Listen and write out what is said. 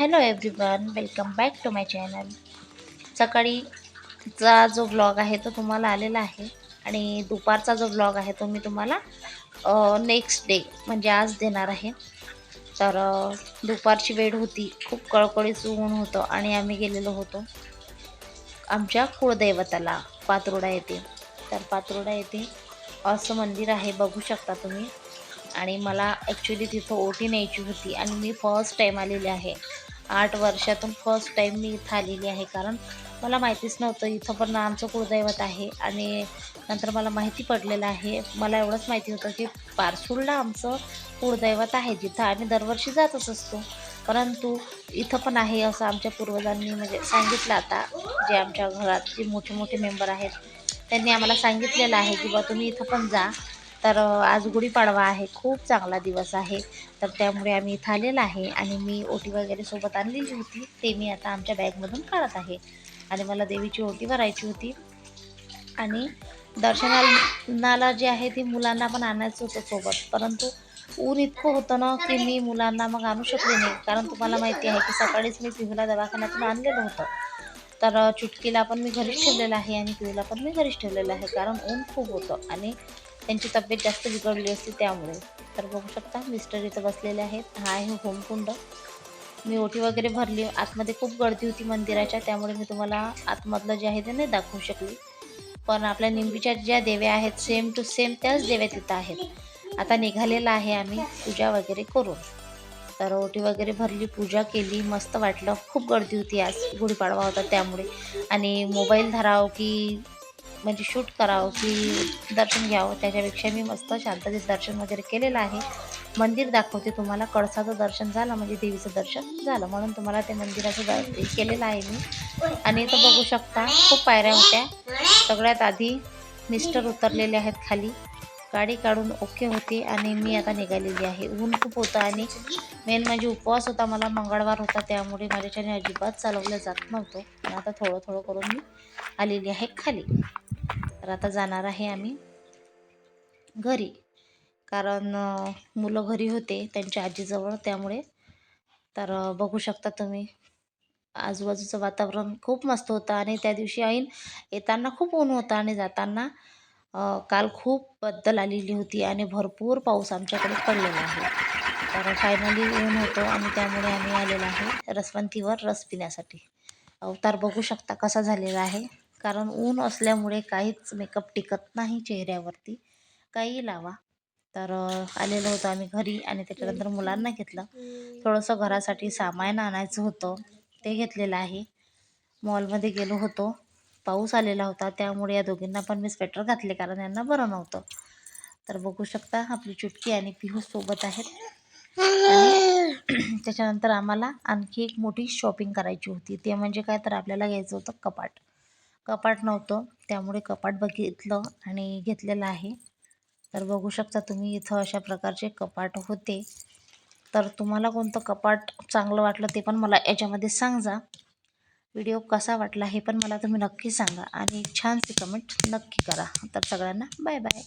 Hello everyone welcome back to my channel सकाळीचा जो blog आहे तो तुम्हाला आलेला आहे. आणि दुपारचा जो ब्लॉग आहे तो मी तुम्हाला नेक्स्ट डे म्हणजे आज देणार आहे. तर दुपारची वेळ होती खूप कळकळीचं ऊन होतं आणि आम्ही गेलेलो होतो. आमच्या कुळदैवताला पात्रोडा येथे. तर पात्रोडा येथे असं मंदिर आहे बघू शकता तुम्ही. आणि मला ॲक्च्युली तिथं ओटी न्यायची होती आणि मी फर्स्ट टाईम आलेली आहे. आठ वर्षातून फर्स्ट टाईम मी इथं आलेली आहे. कारण मला माहितीच नव्हतं इथं पण आमचं कुळदैवत आहे आणि नंतर मला माहिती पडलेलं आहे. मला एवढंच माहिती होतं की पारसूडला आमचं कुळदैवत आहे जिथं आम्ही दरवर्षी जातच असतो. परंतु इथं पण आहे असं आमच्या पूर्वजांनी म्हणजे सांगितलं आता जे आमच्या घरात जे मोठे मोठे मेंबर आहेत त्यांनी आम्हाला सांगितलेलं आहे की बा तुम्ही इथं पण जा. तर आज गुढीपाडवा आहे. खूप चांगला दिवस आहे. तर त्यामुळे आम्ही इथं आलेलं आहे आणि मी ओटी वगैरे सोबत आणलेली होती. ते मी आता आमच्या बॅगमधून काढत आहे. आणि मला देवीची ओटी भरायची होती. आणि दर्शनाला जे आहे ती मुलांना पण आणायचं होतं सोबत. परंतु ऊन इतकं होतं ना की मी मुलांना मग आणू शकले नाही. कारण तुम्हाला माहिती आहे की सकाळीच मी पिहूला दवाखान्यातून आणलेलं होतं. तर चुटकीला पण मी घरीच ठेवलेलं आहे आणि पिहूला पण मी घरीच ठेवलेलं आहे. कारण ऊन खूप होतं. आणि त्यांची तब्येत जास्त बिघडली असती त्यामुळे. तर बघू शकता मिस्टर इथं बसलेले आहेत. हा आहे होमकुंड. मी ओटी वगैरे भरली. आतमध्ये खूप गर्दी होती मंदिराच्या त्यामुळे मी तुम्हाला आतमधलं जे आहे ते नाही दाखवू शकली. पण आपल्या निंबीच्या ज्या देव्या आहेत सेम टू सेम त्याच देव्या तिथं आहेत. आता निघालेला आहे आम्ही पूजा वगैरे करून. तर ओटी वगैरे भरली पूजा केली. मस्त वाटलं. खूप गर्दी होती आज. गुढीपाडवा होता त्यामुळे. आणि मोबाईल धराव की म्हणजे शूट करावं की दर्शन घ्यावं त्याच्यापेक्षा मी मस्त शांततेत दर्शन वगैरे केलेलं आहे. मंदिर दाखवते तुम्हाला. कळसाचं दर्शन झालं म्हणजे देवीचं दर्शन झालं. म्हणून तुम्हाला ते मंदिराचं द केलेलं आहे मी. आणि इथं बघू शकता खूप पायऱ्या होत्या. सगळ्यात आधी मिस्टर उतरलेले आहेत खाली. गाडी काढून ओके होते आणि मी आता निघालेली आहे. ऊन खूप होतं आणि मेन म्हणजे उपवास होता मला मंगळवार होता त्यामुळे माझ्याच्याने अजिबात चालवलं जात नव्हतं. पण आता थोडं थोडं करून मी आलेली आहे खाली. तर आता जाणार आहे आम्ही घरी. कारण मुलं घरी होते त्यांच्या आजीजवळ त्यामुळे तर बघू शकता तुम्ही. आजूबाजूचं वातावरण खूप मस्त होतं आणि त्या दिवशी ऐन येताना खूप ऊन होतं आणि जाताना काल खूप बद्दल आलेली होती आणि भरपूर पाऊस आमच्याकडे पडलेला आहे. तर फायनली ऊन होतं आणि त्यामुळे आम्ही आलेलो आहे रसवंतीवर रस पिण्यासाठी. अवतार बघू शकता कसा झालेला आहे. कारण ऊन असल्यामुळे काहीच मेकअप टिकत नाही चेहऱ्यावरती. काही लावा. तर आलेलो होतो आम्ही घरी आणि त्याच्यानंतर मुलांना घेतलं. थोडंसं घरासाठी सामान आणायचं होतं. ते घेतलेलं आहे. मॉलमध्ये गेलो होतो. पाऊस आलेला होता त्यामुळे या दोघींना पण मी स्वेटर घातले कारण यांना बरं नव्हतं. तर बघू शकता आपली चुटकी आणि पिहू सोबत आहेत. त्याच्यानंतर आम्हाला आणखी एक मोठी शॉपिंग करायची होती. ते म्हणजे काय तर आपल्याला घ्यायचं होतं कपाट. कपाट नव्हतं त्यामुळे कपाट बघितलं आणि घेतलेलं आहे. तर बघू शकता तुम्ही इथं अशा प्रकारचे कपाट होते. तर तुम्हाला कोणतं कपाट चांगलं वाटलं ते पण मला याच्यामध्ये सांगा. व्हिडिओ कसा वाटला हे पण मला तुम्ही नक्की सांगा आणि एक छानशी कमेंट नक्की करा. तर सगळ्यांना बाय बाय